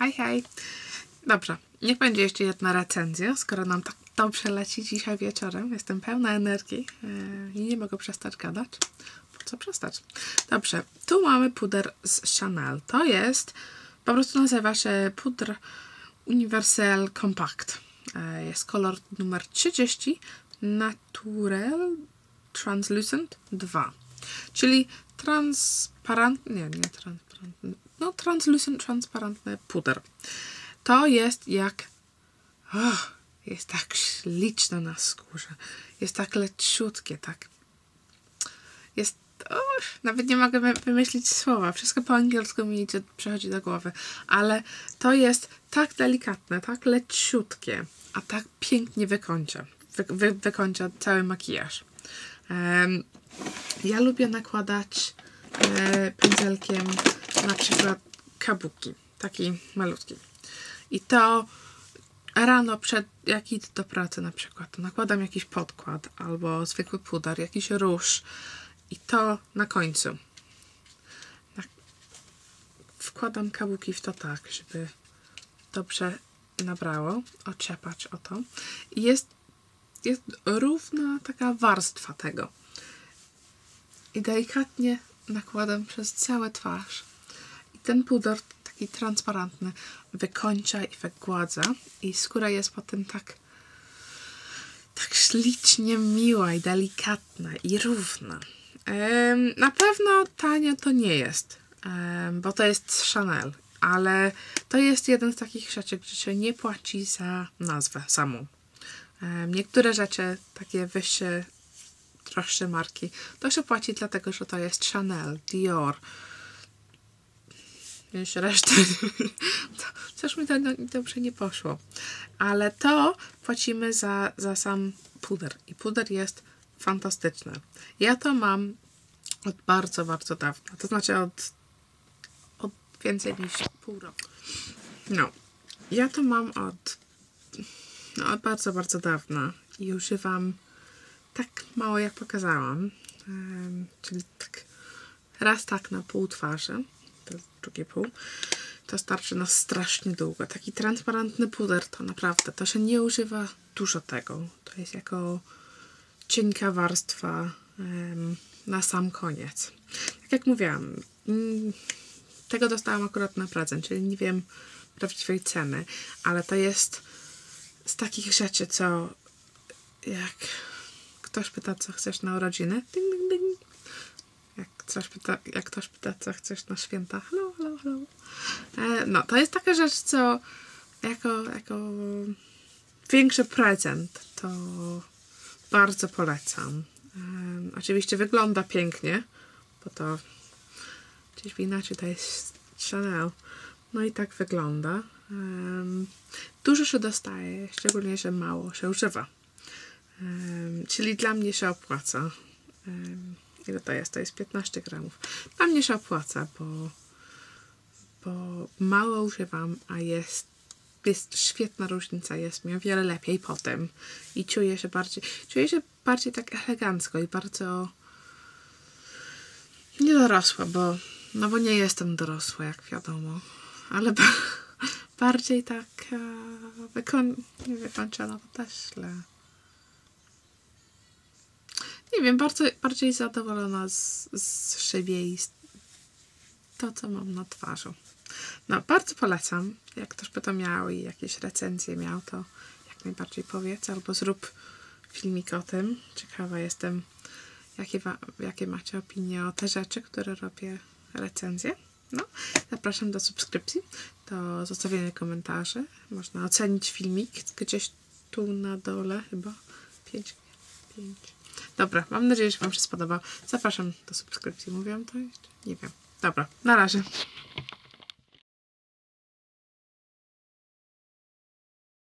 Hej, hej. Dobrze, niech będzie jeszcze jedna recenzja, skoro nam tak dobrze leci dzisiaj wieczorem. Jestem pełna energii yy, i nie mogę przestać gadać. Po co przestać? Dobrze, tu mamy puder z Chanel. To jest, po prostu nazywa się puder Universal Compact. Yy, jest kolor numer 30, Natural Translucent 2. Czyli transparentny, nie, nie no translucent, transparentny puder. To jest jak, oh, jest tak śliczne na skórze. Jest tak leciutkie, tak, jest, oh, nawet nie mogę wy- wymyślić słowa. Wszystko po angielsku mi idzie, przechodzi do głowy. Ale to jest tak delikatne, tak leciutkie, a tak pięknie wykończa. Wy, wy, wykończa cały makijaż. Ja lubię nakładać e, pędzelkiem na przykład kabuki, taki malutki. I to rano przed, jak idę do pracy na przykład, nakładam jakiś podkład albo zwykły puder, jakiś róż i to na końcu. Wkładam kabuki w to tak, żeby dobrze nabrało, oczepać o to. I jest, jest równa taka warstwa tego i delikatnie nakładam przez całą twarz. I ten puder taki transparentny wykończa i wygładza i skóra jest potem tak tak ślicznie miła i delikatna i równa. Na pewno tanie to nie jest, bo to jest Chanel, ale to jest jeden z takich rzeczy, gdzie się nie płaci za nazwę samą. Niektóre rzeczy, takie wyższe droższe marki, to się płaci dlatego, że to jest Chanel, Dior. Już resztę. To, coś mi to dobrze nie poszło. Ale to płacimy za, za sam puder. I puder jest fantastyczny. Ja to mam od bardzo, bardzo dawna. To znaczy od, od więcej niż pół roku. No. Ja to mam od, no, bardzo, bardzo dawna. I używam tak mało jak pokazałam. Em, czyli tak raz tak na pół twarzy, to drugie pół. To starczy na strasznie długo. Taki transparentny puder to naprawdę, to się nie używa dużo tego. To jest jako cienka warstwa em, na sam koniec. Tak jak mówiłam, mm, tego dostałam akurat na prezent, czyli nie wiem prawdziwej ceny, ale to jest z takich rzeczy, co jak ktoś pyta, co chcesz na urodziny, ding, ding, ding. Jak, ktoś pyta, jak ktoś pyta, co chcesz na święta, hello, hello, hello. E, no, to jest taka rzecz, co jako, jako większy prezent, to bardzo polecam. Em, oczywiście wygląda pięknie, bo to gdzieś inaczej to jest Chanel. No i tak wygląda. Em, dużo się dostaje, szczególnie, że mało się używa. Em, czyli dla mnie się opłaca. Em, ile to jest? To jest 15 gramów. Dla mnie się opłaca, bo, bo mało używam, a jest, jest świetna różnica. Jest mi o wiele lepiej potem. I czuję się bardziej, czuję się bardziej tak elegancko i bardzo niedorosła, bo no bo nie jestem dorosła, jak wiadomo. Ale bardziej tak e, wykon nie wykończona, źle. Nie wiem, bardzo, bardziej zadowolona z, z i z to, co mam na twarzy. No, bardzo polecam. Jak ktoś by to miał i jakieś recenzje miał, to jak najbardziej powiedz, albo zrób filmik o tym. Ciekawa jestem, jakie, jakie macie opinie o te rzeczy, które robię recenzje. No, zapraszam do subskrypcji, do zostawienia komentarzy. Można ocenić filmik gdzieś tu na dole chyba. 5, 5. Dobra, mam nadzieję, że Wam się spodobał. Zapraszam do subskrypcji. Mówiłam to jeszcze? Nie wiem. Dobra, na razie.